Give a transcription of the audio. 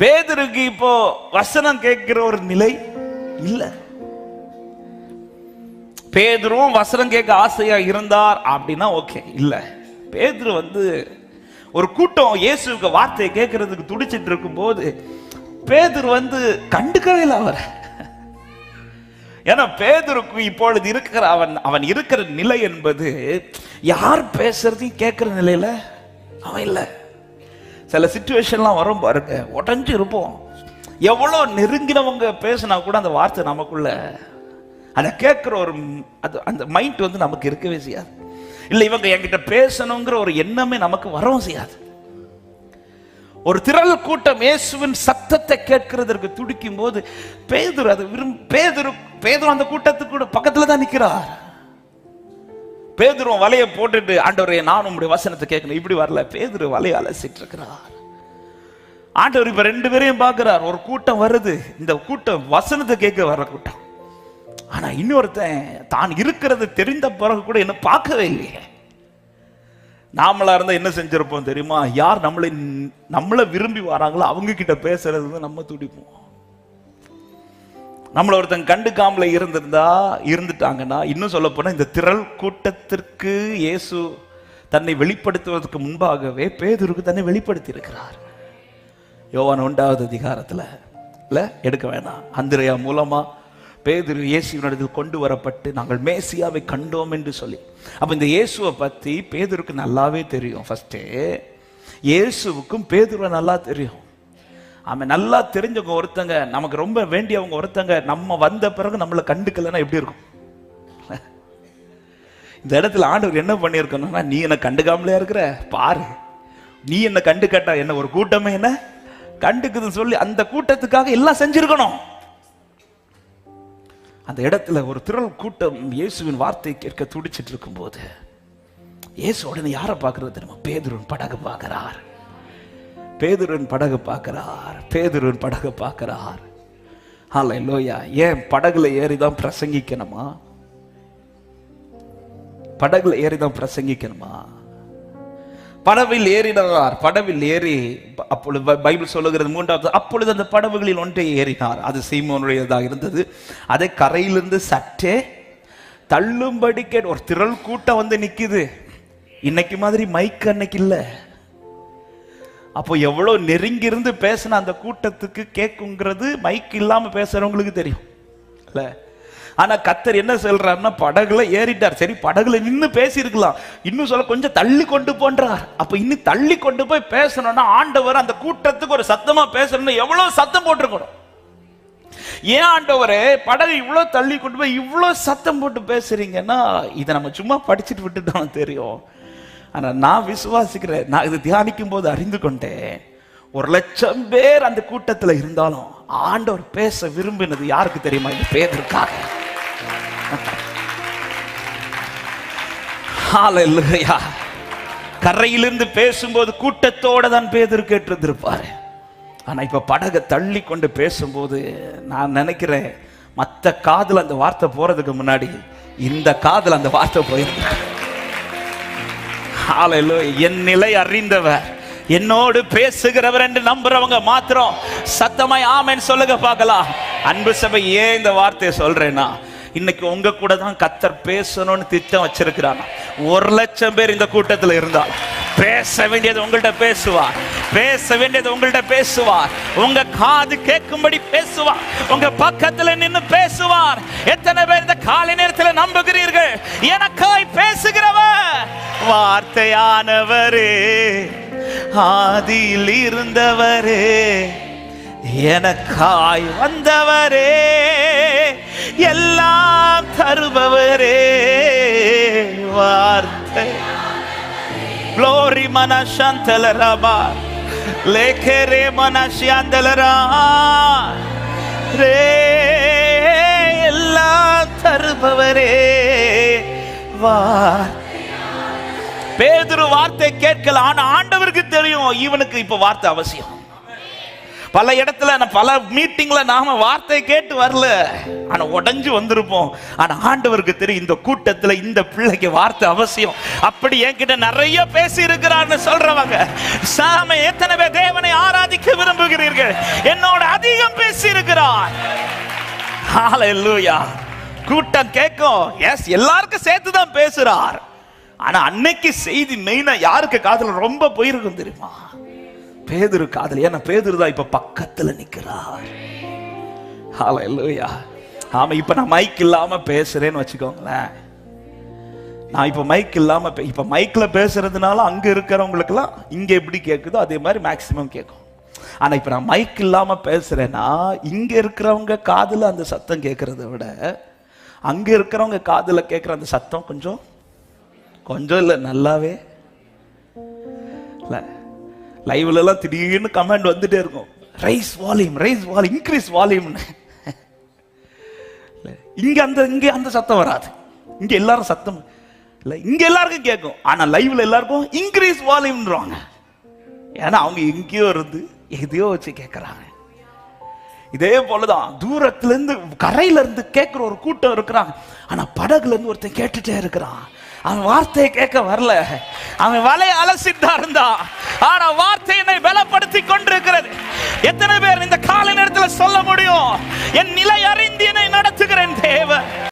பேதருக்கு இப்போ வசனம் கேட்கிற ஒரு நிலை இல்ல. பேதரும் வசனம் கேட்க ஆசையா இருந்தார் அப்படின்னா ஓகே இல்ல. பேதரு வந்து ஒரு கூட்டம் இயேசுக்கு வார்த்தையை கேட்கறதுக்கு துடிச்சிட்டு இருக்கும்போது பேதர் வந்து கண்டுக்கவே இல்லை அவரை. ஏன்னா பேதருக்கு இப்பொழுது இருக்கிற அவன் அவன் இருக்கிற நிலை என்பது யார் பேசுறதையும் கேட்கிற நிலையில அவன் இல்லை. சில சுச்சுவேஷன்லாம் வரும் பாருங்க. உடஞ்சு இருப்போம். எவ்வளோ நெருங்கினவங்க பேசினா கூட அந்த வார்த்தை நமக்குள்ள அதை கேட்குற ஒரு அது அந்த மைண்ட் வந்து நமக்கு இருக்கவே செய்யாது. இல்லை இவங்க என்கிட்ட பேசணுங்கிற ஒரு எண்ணமே நமக்கு வரவும் செய்யாது. ஒரு திரள் கூட்டம் இயேசுவின் சத்தத்தை கேட்கிறதற்கு துடிக்கும் போது பேதுரு அது விரும் பேதுரு பேதுரு அந்த கூட்டத்துக்கு கூட தான் நிற்கிறார் பேதுரு வலையை போட்டுட்டு ஆண்டவரே நான் உங்களுடைய வசனத்தை கேட்கணும். இப்படி வரல. பேதுரு வலையை அலசிட்டு இருக்கிறார் ஆண்டவர் இப்ப ரெண்டு பேரையும் பார்க்கிறார். ஒரு கூட்டம் வருது. இந்த கூட்டம் வசனத்தை கேட்க வர்ற கூட்டம். ஆனா இன்னொருத்தன் தான் இருக்கிறது தெரிந்த பிறகு கூட என்ன பார்க்கவே இல்லையே. நாமளா இருந்தா என்ன செஞ்சிருப்போம் தெரியுமா? யார் நம்மளை நம்மளை விரும்பி வராங்களோ அவங்க கிட்ட பேசுறது வந்து நம்ம துடிப்போம். நம்மளை ஒருத்தன் கண்டுக்காமல இருந்திருந்தா இருந்துட்டாங்கன்னா இன்னும் சொல்ல போனா இந்த திரள் கூட்டத்திற்கு இயேசு தன்னை வெளிப்படுத்துவதற்கு முன்பாகவே பேதுருக்கு தன்னை வெளிப்படுத்தி இருக்கிறார் யோவான் ஒன்றாவது அதிகாரத்துல இல்ல எடுக்க வேணாம். அந்திரையா மூலமா பேதுரு இயேசுவினிடத்தில் கொண்டு வரப்பட்டு நாங்கள் மேசியாவை கண்டோம் என்று சொல்லி. அப்போ இந்த இயேசுவை பத்தி பேதுருக்கு நல்லாவே தெரியும். ஃபஸ்ட்டு இயேசுவுக்கும் பேதுருவை நல்லா தெரியும். அவன் நல்லா தெரிஞ்சவங்க ஒருத்தங்க நமக்கு ரொம்ப வேண்டியவங்க ஒருத்தங்க நம்ம வந்த பிறகு நம்மளை கண்டுக்கலைன்னா எப்படி இருக்கும்? இந்த இடத்துல ஆண்டவர் என்ன பண்ணியிருக்கணும்னா நீ என்னை கண்டுக்காமலே இருக்கிற பாரு. நீ என்ன கண்டுக்கட்டா என்ன ஒரு கூட்டமே என்ன? கண்டுக்குதுன்னு சொல்லி அந்த கூட்டத்துக்காக எல்லாம் செஞ்சிருக்கணும். அந்த இடத்துல ஒரு திரள் கூட்டம் இயேசுவின் வார்த்தை கேட்க துடிச்சிட்டு இருக்கும்போது இயேசு உடனே யாரை பார்க்கறது தெரியுமா? பேதுருன் படகு பார்க்கிறார். பேதுருன் படகு பார்க்கிறார் பேதுருன் படகு பார்க்கிறார். ஹalleluya ஏன் படகுல ஏறி தான் பிரசங்கிக்கணுமா? படகுல ஏறி தான் பிரசங்கிக்கணுமா? படவில் ஏறினார் படவில் ஏறி அப்பொழுது பை- பைபிள் சொல்லுகிறது மூன்றாவது அப்பொழுது அந்த படவுகளில் ஒன்றை ஏறினார். அது சீமோனுடையதாக இருந்தது. அதை கரையிலிருந்து சற்றே தள்ளும்படி கேட் ஒரு திரள் கூட்டம் வந்து நிற்குது இன்னைக்கு மாதிரி மைக் அன்னைக்கு இல்லை. அப்போ எவ்வளோ நெருங்கியிருந்து பேசின அந்த கூட்டத்துக்கு கேட்குங்கிறது மைக் இல்லாமல் பேசுகிறவங்களுக்கு தெரியும். இல்லை? ஆனால் கத்தர் என்ன சொல்கிறாருன்னா படகுல ஏறிட்டார். சரி படகுல நின்று பேசியிருக்கலாம். இன்னும் சொல்ல கொஞ்சம் தள்ளி கொண்டு போன்றார். அப்போ இன்னும் தள்ளி கொண்டு போய் பேசணும்னா ஆண்டவர் அந்த கூட்டத்துக்கு ஒரு சத்தமாக பேசணும்னு எவ்வளோ சத்தம் போட்டிருக்கணும்? ஏன் ஆண்டவரே படகு இவ்வளோ தள்ளி கொண்டு போய் இவ்வளோ சத்தம் போட்டு பேசுறீங்கன்னா இதை நம்ம சும்மா படிச்சுட்டு விட்டுட்டோம் தெரியும். ஆனால் நான் விசுவாசிக்கிறேன். நான் இது தியானிக்கும் போது அறிந்து கொண்டேன். ஒரு லட்சம் பேர் அந்த கூட்டத்தில் இருந்தாலும் ஆண்டவர் பேச விரும்பினது யாருக்கு தெரியுமா? இந்த பேதற்காக இல்லையா கரையிலிருந்து பேசும்போது கூட்டத்தோட தான் பேதர் கேட்டிருந்திருப்பாரு. ஆனா இப்ப படகை தள்ளி கொண்டு பேசும்போது நான் நினைக்கிறேன் மற்ற காதில் அந்த வார்த்தை போறதுக்கு முன்னாடி இந்த காதில் அந்த வார்த்தை போயிருந்தேன் என் நிலை அறிந்தவர். என்னோடு பேசுகிறவர் என்று நம்புறவங்க மாத்திரம் சத்தமாய் ஆமென் சொல்லுங்க பார்க்கலாம். அன்பு சபை ஏன் இந்த வார்த்தையை சொல்றேன்னா இன்னைக்கு உங்க கூட தான் கத்தர் பேசணும்னு திட்டம் வச்சிருக்கிறாங்க ஒரு லட்சம் பேர் இந்த கூட்டத்தில் இருந்தால் பேச வேண்டியது உங்கள்கிட்ட பேசுவார் பேச வேண்டியது உங்கள்ட்ட பேசுவார். உங்க காது கேட்கும்படி பேசுவார். உங்க பக்கத்துல நின்று பேசுவார். எத்தனை பேர் இந்த காலை நேரத்தில் நம்புகிறீர்கள்? எனக்காய் பேசுகிறவர். வார்த்தையானவரே ஆதியில் இருந்தவரே எனக்காய் வந்தவரே எல்லாம் தருபவரே. வார்த்தை. Glory சந்தல shantala raba. Lekere mana shandala ra. ரே எல்லா தருபவரே வார் பேதுரு வார்த்தை கேட்கல ஆனா ஆண்டவருக்கு தெரியும் இவனுக்கு இப்ப வார்த்தை அவசியம் பல இடத்துல பல மீட்டிங்ல நாம வார்த்தை கேட்டு வரல. ஆனா உடைஞ்சு வந்திருப்போம். ஆனா ஆண்டவருக்கு தெரியும் இந்த கூட்டத்துல இந்த பிள்ளைக்கு வார்த்தை அவசியம். அப்படி என்கிட்ட நிறைய பேசி இருக்கிறான்னு சொல்றவங்க சாம எத்தனை பேர் தேவனை ஆராதிக்க விரும்புகிறீர்கள்? என்னோட அதிகம் பேசி இருக்கிறார் கூட்டம் கேட்கும். எஸ் எல்லாருக்கும் சேர்த்து தான் பேசுறார். ஆனா அன்னைக்கு செய்தி மெயினா யாருக்கு காதல ரொம்ப போயிருக்கும் தெரியுமா? பேதுரு காதல். ஏன்னா பேதுரு தான் இப்ப பக்கத்துல நிக்கிறார். ஹalleluya ஆமா இப்ப நான் மைக் இல்லாம பேசுறேன்னு வச்சுக்கோங்களேன். நான் இப்ப மைக் இல்லாம இப்ப மைக்ல பேசுறதுனால அங்க இருக்கிறவங்களுக்குலாம் இங்க எப்படி கேக்குதோ அதே மாதிரி மேக்சிமம் கேட்கும் ஆனா இப்ப நான் மைக் இல்லாம பேசுறேன்னா இங்க இருக்கிறவங்க காதுல அந்த சத்தம் கேட்கறத விட அங்க இருக்கிறவங்க காதுல கேட்கிற அந்த சத்தம் கொஞ்சம் கொஞ்சம் இல்லை நல்லாவே இல்லை. லைவ்ல எல்லாம் திடீர்னு கமெண்ட் வந்துட்டே இருக்கும். Raise volume raise volume increase வால்யூம்னு இங்க அந்த இங்க அந்த சத்தம் வராது. இங்க எல்லாரும் சத்தம். இல்ல இங்க எல்லாருக்கும் கேட்கும் ஆனா லைவ்ல எல்லாருக்கும் இன்க்ரீஸ் வால்யூம்ன்றாங்க ஏன்னா அவங்க எங்கேயோ இருந்து எதையோ வச்சு கேட்கறாங்க இதே போலதான் தூரத்துல இருந்து கரையில இருந்து கேட்கிற ஒரு கூட்டம் இருக்கிறாங்க. ஆனா படகுல இருந்து ஒருத்தன் கேட்டுட்டே இருக்கிறான். அவன் வார்த்தையை கேட்க வரல. அவன் வலைய அலசிட்டா இருந்தான். ஆனா வார்த்தை என்னை பலப்படுத்தி கொண்டிருக்கிறது. எத்தனை பேர் இந்த காலை நேரத்தில் சொல்ல முடியும்? என் நிலை அறிந்து என்னை நடத்துகிறேன் தேவன்.